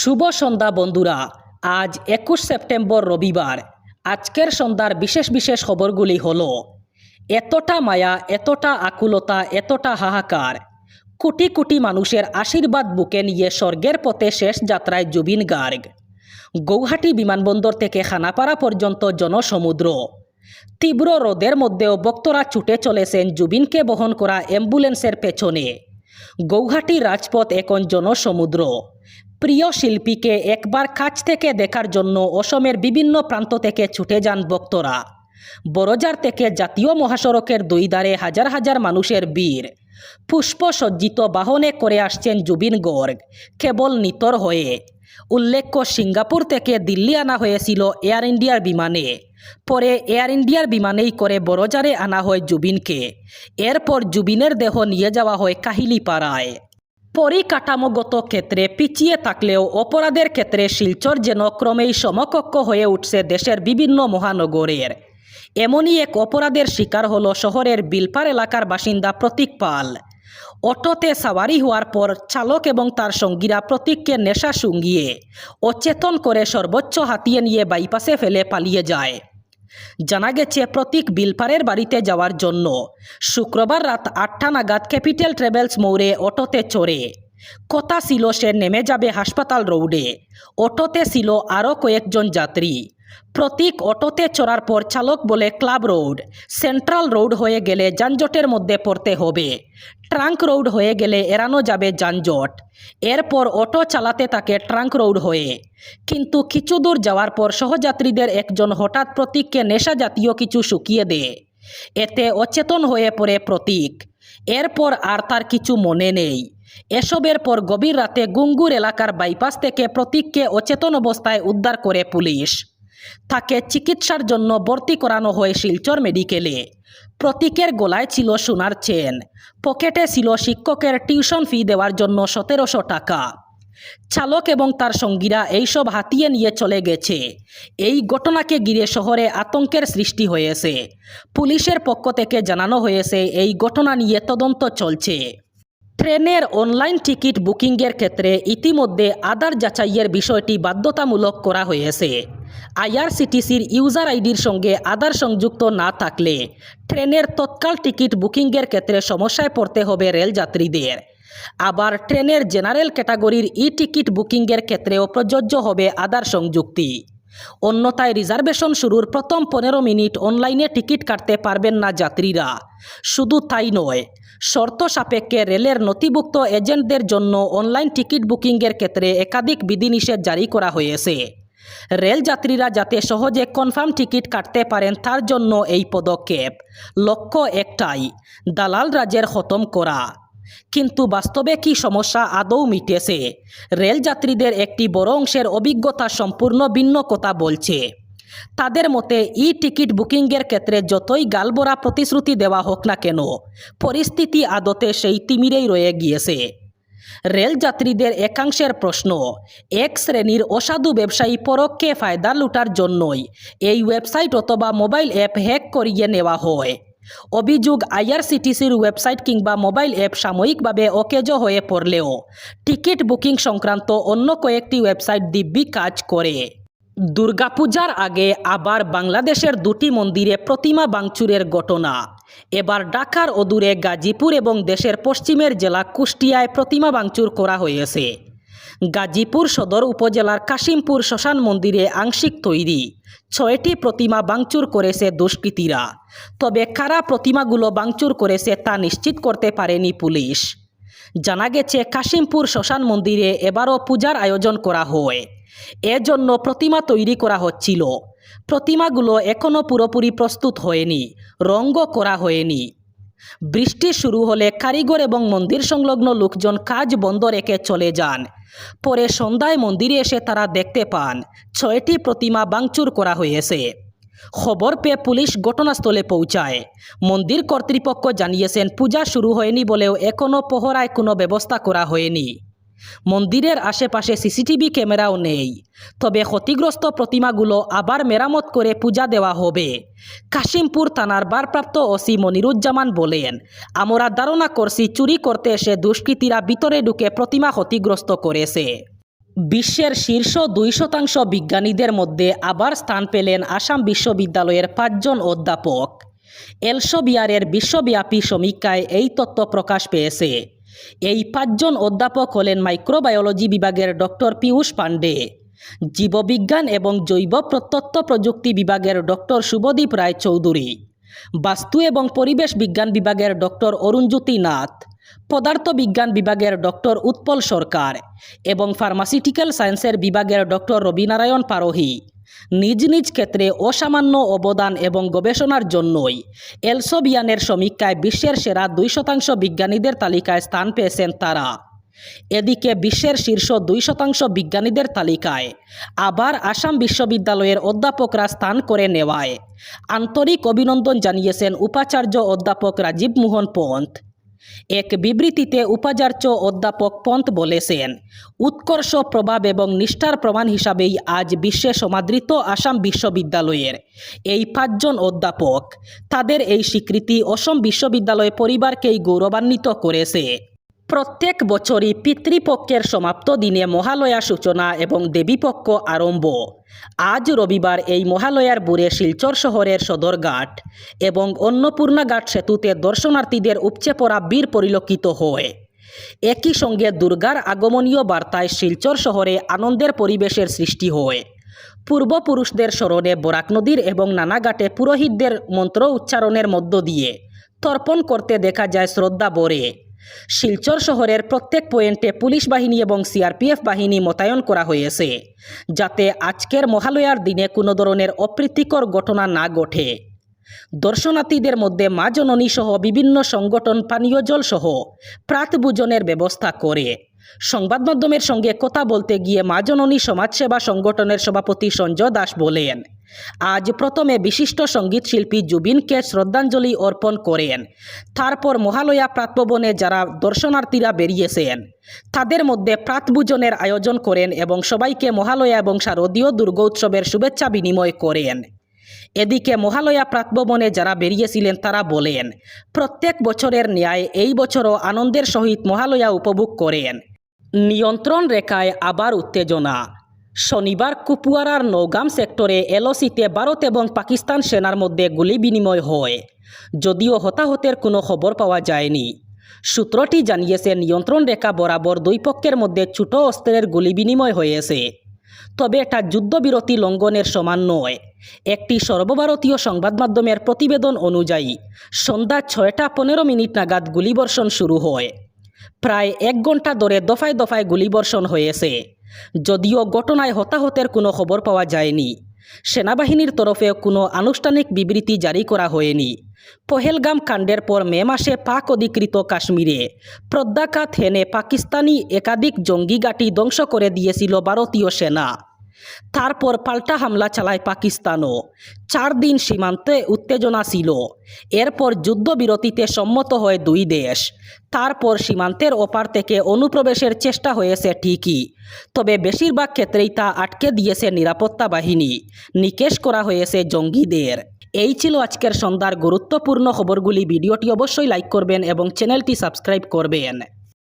শুভ সন্ধ্যা বন্ধুরা। আজ একুশ সেপ্টেম্বর রবিবার। আজকের সন্ধ্যার বিশেষ বিশেষ খবরগুলি হলো, এতটা মায়া, এতটা আকুলতা, এতটা হাহাকার। কোটি কোটি মানুষের আশীর্বাদ বুকে নিয়ে স্বর্গের পথে শেষ যাত্রায় জুবিন গার্গ। গৌহাটি বিমানবন্দর থেকে খানাপাড়া পর্যন্ত জনসমুদ্র। তীব্র রোদের মধ্যেও বক্তরা ছুটে চলেছেন জুবিনকে বহন করা অ্যাম্বুলেন্সের পেছনে। গৌহাটি রাজপথ এখন জনসমুদ্র। প্রিয় শিল্পীকে একবার কাছ থেকে দেখার জন্য অসমের বিভিন্ন প্রান্ত থেকে ছুটে যান ভক্তরা। বড়জার থেকে জাতীয় মহাসড়কের দুই ধারে হাজার হাজার মানুষের বীর পুষ্পসজ্জিত বাহনে করে আসছেন জুবিন গর্গ, কেবল নিতর হয়ে। উল্লেখ্য, সিঙ্গাপুর থেকে দিল্লি আনা হয়েছিল এয়ার ইন্ডিয়ার বিমানে। পরে এয়ার ইন্ডিয়ার বিমানেই করে বড়জারে আনা হয় জুবিনকে। এরপর জুবিনের দেহ নিয়ে যাওয়া হয় কাহিলিপাড়ায়। পরিকাঠামোগত ক্ষেত্রে পিছিয়ে থাকলেও অপরাধের ক্ষেত্রে শিলচর যেন ক্রমেই সমকক্ষ হয়ে উঠছে দেশের বিভিন্ন মহানগরের। এমনই এক অপরাধের শিকার হল শহরের বিলপার এলাকার বাসিন্দা প্রতীক পাল। অটোতে সাওয়ারি হওয়ার পর চালক এবং তার সঙ্গীরা প্রতীককে নেশা শুঙ্গিয়ে অচেতন করে সর্বোচ্চ হাতিয়ে নিয়ে বাইপাসে ফেলে পালিয়ে যায়। জানা গেছে, প্রতীক বিলপারের বাড়িতে যাওয়ার জন্য। শুক্রবার রাত আটটা নাগাদ ক্যাপিটাল ট্রাভেলস মৌরে অটোতে চড়ে। কথা ছিল, সে নেমে যাবে হাসপাতাল রোডে। অটোতে ছিল আরও কয়েকজন যাত্রী। প্রতীক অটোতে চড়ার পর চালক বলে ক্লাব রোড। সেন্ট্রাল রোড হয়ে গেলে যানজটের মধ্যে পড়তে হবে। ট্রাঙ্ক রোড হয়ে গেলে এড়ানো যাবে যানজট। এরপর অটো চালাতে থাকে ট্রাঙ্ক রোড হয়ে। কিন্তু কিছু দূর যাওয়ার পর সহযাত্রীদের একজন হঠাৎ প্রতীককে নেশা জাতীয় কিছু শুকিয়ে দেয় এতে অচেতন হয়ে পড়ে প্রতীক। এরপর আর তার কিছু মনে নেই। এসবের পর গভীর রাতে গুঙ্গুর এলাকার বাইপাস থেকে প্রতীককে অচেতন অবস্থায় উদ্ধার করে পুলিশ। তাকে চিকিৎসার জন্য ভর্তি করানো হয় শিলচর মেডিকেলে। প্রতীকের গলায় ছিল সোনার চেন। পকেটে ছিল শিক্ষকের টিউশন ফি দেওয়ার জন্য সতেরোশো টাকা। চালক এবং তার সঙ্গীরা এইসব হাতিয়ে নিয়ে চলে গেছে। এই ঘটনাকে ঘিরে শহরে আতঙ্কের সৃষ্টি হয়েছে। পুলিশের পক্ষ থেকে জানানো হয়েছে, এই ঘটনা নিয়ে তদন্ত চলছে। ট্রেনের অনলাইন টিকিট বুকিংয়ের ক্ষেত্রে ইতিমধ্যে আধার যাচাইয়ের বিষয়টি বাধ্যতামূলক করা হয়েছে। আইআরসিটিসির ইউজার আইডির সঙ্গে আধার সংযুক্ত না থাকলে ট্রেনের তৎকাল টিকিট বুকিংয়ের ক্ষেত্রে সমস্যায় পড়তে হবে রেলযাত্রীদের। আবার ট্রেনের জেনারেল ক্যাটাগরির ই টিকিট বুকিংয়ের ক্ষেত্রেও প্রযোজ্য হবে আধার সংযুক্তি। অন্যথায় রিজার্ভেশন শুরুর প্রথম পনেরো মিনিট অনলাইনে টিকিট কাটতে পারবেন না যাত্রীরা। শুধু তাই নয়, শর্ত সাপেক্ষে রেলের নথিভুক্ত এজেন্টদের জন্য অনলাইন টিকিট বুকিংয়ের ক্ষেত্রে একাধিক বিধিনিষেধ জারি করা হয়েছে। রেলযাত্রীরা যাতে সহজে কনফার্ম টিকিট কাটতে পারেন, তার জন্য এই পদক্ষেপ। লক্ষ্য একটাই, দালাল রাজের খতম করা। কিন্তু বাস্তবে কি সমস্যা আদৌ মিটেছে? রেলযাত্রীদের একটি বড় অংশের অভিজ্ঞতা সম্পূর্ণ ভিন্ন কথা বলছে। তাদের মতে ই টিকিট বুকিংয়ের ক্ষেত্রে যতই গালবরা প্রতিশ্রুতি দেওয়া হোক না কেন, পরিস্থিতি আদতে সেই তিমিরেই রয়ে গিয়েছে। রেলযাত্রীদের একাংশের প্রশ্ন, এক শ্রেণির অসাধু ব্যবসায়ী পরোক্ষে ফায়দা লুটার জন্যই এই ওয়েবসাইট অথবা মোবাইল অ্যাপ হ্যাক করিয়ে নেওয়া হয়। অভিযোগ, আইআরসিটিসির ওয়েবসাইট কিংবা মোবাইল অ্যাপ সাময়িকভাবে অকেজ হয়ে পড়লেও টিকিট বুকিং সংক্রান্ত অন্য কয়েকটি ওয়েবসাইট দিব্যি কাজ করে। দুর্গাপূজার আগে আবার বাংলাদেশের দুটি মন্দিরে প্রতিমা বাংচুরের ঘটনা। এবার ঢাকার অদূরে গাজীপুর এবং দেশের পশ্চিমের জেলা কুষ্টিয়ায় প্রতিমা বাংচুর করা হয়েছে। গাজীপুর সদর উপজেলার কাশিমপুর শ্মশান মন্দিরে আংশিক তৈরি। ছয়টি প্রতিমা বাংচুর করেছে দুষ্কৃতীরা। তবে কারা প্রতিমাগুলো বাংচুর করেছে তা নিশ্চিত করতে পারেনি পুলিশ। জানা গেছে, কাশিমপুর শ্মশান মন্দিরে এবারও পূজার আয়োজন করা হয়। এজন্য প্রতিমা তৈরি করা হচ্ছিল। প্রতিমাগুলো এখনও পুরোপুরি প্রস্তুত হয়নি, রঙ্গ করা হয়নি। বৃষ্টি শুরু হলে কারিগর এবং মন্দির সংলগ্ন লোকজন কাজ বন্ধ রেখে চলে যান। পরে সন্ধ্যায় মন্দিরে এসে তারা দেখতে পান, ছয়টি প্রতিমা বাংচুর করা হয়েছে। খবর পেয়ে পুলিশ ঘটনাস্থলে পৌঁছায়। মন্দির কর্তৃপক্ষ জানিয়েছেন, পূজা শুরু হয়নি বলেও এখনও পহরায় কোনো ব্যবস্থা করা হয়নি। মন্দিরের আশেপাশে সিসিটিভি ক্যামেরাও নেই। তবে ক্ষতিগ্রস্ত প্রতিমাগুলো আবার মেরামত করে পূজা দেওয়া হবে। কাশিমপুর থানার ভারপ্রাপ্ত ওসি মনিরুজ্জামান বলেন, আমরা ধারণা করছি চুরি করতে এসে দুষ্কৃতীরা ভিতরে ঢুকে প্রতিমা ক্ষতিগ্রস্ত করেছে। বিশ্বের শীর্ষ দুই শতাংশ বিজ্ঞানীদের মধ্যে আবার স্থান পেলেন আসাম বিশ্ববিদ্যালয়ের পাঁচজন অধ্যাপক। এলসোবিয়ারের বিশ্বব্যাপী সমীক্ষায় এই তথ্য প্রকাশ পেয়েছে। এই পাঁচজন অধ্যাপক হলেন মাইক্রোবায়োলজি বিভাগের ডক্টর পীয়ূষ পাণ্ডে, জীববিজ্ঞান এবং জৈব প্রত্যত্ব প্রযুক্তি বিভাগের ডক্টর শুভদীপ রায় চৌধুরী, বাস্তু এবং পরিবেশ বিজ্ঞান বিভাগের ডক্টর অরুণজ্যোতি নাথ, পদার্থ বিজ্ঞান বিভাগের ডক্টর উৎপল সরকার এবং ফার্মাসিউটিক্যাল সায়েন্সের বিভাগের ডক্টর রবিনারায়ণ পারোহি। নিজ নিজ ক্ষেত্রে অসামান্য অবদান এবং গবেষণার জন্যই। এলসোবিয়ানের সমীক্ষায় বিশ্বের সেরা দুই শতাংশ বিজ্ঞানীদের তালিকায় স্থান পেয়েছেন তারা। এদিকে বিশ্বের শীর্ষ দুই শতাংশ বিজ্ঞানীদের তালিকায় আবার আসাম বিশ্ববিদ্যালয়ের অধ্যাপকরা স্থান করে নেওয়ায়। আন্তরিক অভিনন্দন জানিয়েছেন উপাচার্য অধ্যাপক রাজীব মোহন পন্থ। এক বিবৃতিতে উপাচার্য অধ্যাপক পন্ত বলেছেন, উৎকর্ষ প্রভাব এবং নিষ্ঠার প্রমাণ হিসাবেই আজ বিশ্বে সমাদৃত আসাম বিশ্ববিদ্যালয়ের এই পাঁচজন অধ্যাপক। তাদের এই স্বীকৃতি অসম বিশ্ববিদ্যালয় পরিবারকেই গৌরবান্বিত করেছে। প্রত্যেক বছরই পিতৃপক্ষের সমাপ্ত দিনে মহালয়া সূচনা এবং দেবীপক্ষ আরম্ভ। আজ রবিবার এই মহালয়ার বুড়ে শিলচর শহরের সদরঘাট এবং অন্নপূর্ণাঘাট সেতুতে দর্শনার্থীদের উপচে পড়া বীর পরিলক্ষিত হয়। একই সঙ্গে দুর্গার আগমনীয় বার্তায় শিলচর শহরে আনন্দের পরিবেশের সৃষ্টি হয়। পূর্বপুরুষদের স্মরণে বরাক নদীর এবং নানা ঘাটে পুরোহিতদের মন্ত্র উচ্চারণের মধ্য দিয়ে তর্পণ করতে দেখা যায় শ্রদ্ধা বরে শিলচর শহরের প্রত্যেক পয়েন্টে পুলিশ বাহিনী এবং সিআরপিএফ বাহিনী মোতায়েন করা হয়েছে, যাতে আজকের মহালয়ার দিনে কোনো ধরনের অপ্রীতিকর ঘটনা না ঘটে। দর্শনার্থীদের মধ্যে মা জননী সহ বিভিন্ন সংগঠন, পানীয় জল সহ প্রাতভোজনের ব্যবস্থা করে। সংবাদ মাধ্যমের সঙ্গে কথা বলতে গিয়ে মা জননী সমাজসেবা সংগঠনের সভাপতি সঞ্জয় দাস বলেন, আজ প্রথমে বিশিষ্ট সংগীত শিল্পী জুবিনকে শ্রদ্ধাঞ্জলি অর্পণ করেন। তারপর মহালয়া প্রাতভবনে যারা দর্শনার্থীরা বেরিয়েছেন, তাদের মধ্যে প্রাতভোজনের আয়োজন করেন এবং সবাইকে মহালয়া এবং শারদীয় দুর্গোৎসবের শুভেচ্ছা বিনিময় করেন। এদিকে মহালয়া প্রাতভবনে যারা বেরিয়েছিলেন তারা বলেন, প্রত্যেক বছরের ন্যায় এই বছরও আনন্দের সহিত মহালয়া উপভোগ করেন। নিয়ন্ত্রণ রেখায় আবার উত্তেজনা। শনিবার কুপুয়ারার নৌগাম সেক্টরে এলওসিতে ভারত এবং পাকিস্তান সেনার মধ্যে গুলি বিনিময় হয়। যদিও হতাহতের কোনো খবর পাওয়া যায়নি। সূত্রটি জানিয়েছে নিয়ন্ত্রণ রেখা বরাবর দুই পক্ষের মধ্যে ছোট অস্ত্রের গুলি বিনিময় হয়েছে তবে এটা যুদ্ধবিরতি লঙ্ঘনের সমান নয়। একটি সর্বভারতীয় সংবাদ মাধ্যমের প্রতিবেদন অনুযায়ী, সন্ধ্যা ছয়টা পনেরো মিনিট নাগাদ গুলিবর্ষণ শুরু হয়। প্রায় এক ঘণ্টা ধরে দফায় দফায় গুলিবর্ষণ হয়েছে। যদিও ঘটনায় হতাহতের কোনো খবর পাওয়া যায়নি। সেনাবাহিনীর তরফে কোনো আনুষ্ঠানিক বিবৃতি জারি করা হয়নি। পহেলগাম কাণ্ডের পর মে মাসে পাক অধিকৃত কাশ্মীরে প্রদ্যাঘাত হেনে পাকিস্তানি একাধিক জঙ্গি ঘাঁটি ধ্বংস করে দিয়েছিল ভারতীয় সেনা। তারপর পাল্টা হামলা চালায় পাকিস্তানও। চার দিন সীমান্তে উত্তেজনা ছিল। এরপর যুদ্ধবিরতিতে সম্মত হয় দুই দেশ। তারপর সীমান্তের ওপার থেকে অনুপ্রবেশের চেষ্টা হয়েছে ঠিকই। তবে বেশিরভাগ ক্ষেত্রেই তা আটকে দিয়েছে নিরাপত্তা বাহিনী। নিকেশ করা হয়েছে জঙ্গিদের। এই ছিল আজকের সন্ধ্যার গুরুত্বপূর্ণ খবরগুলি। ভিডিওটি অবশ্যই লাইক করবেন এবং চ্যানেলটি সাবস্ক্রাইব করবেন।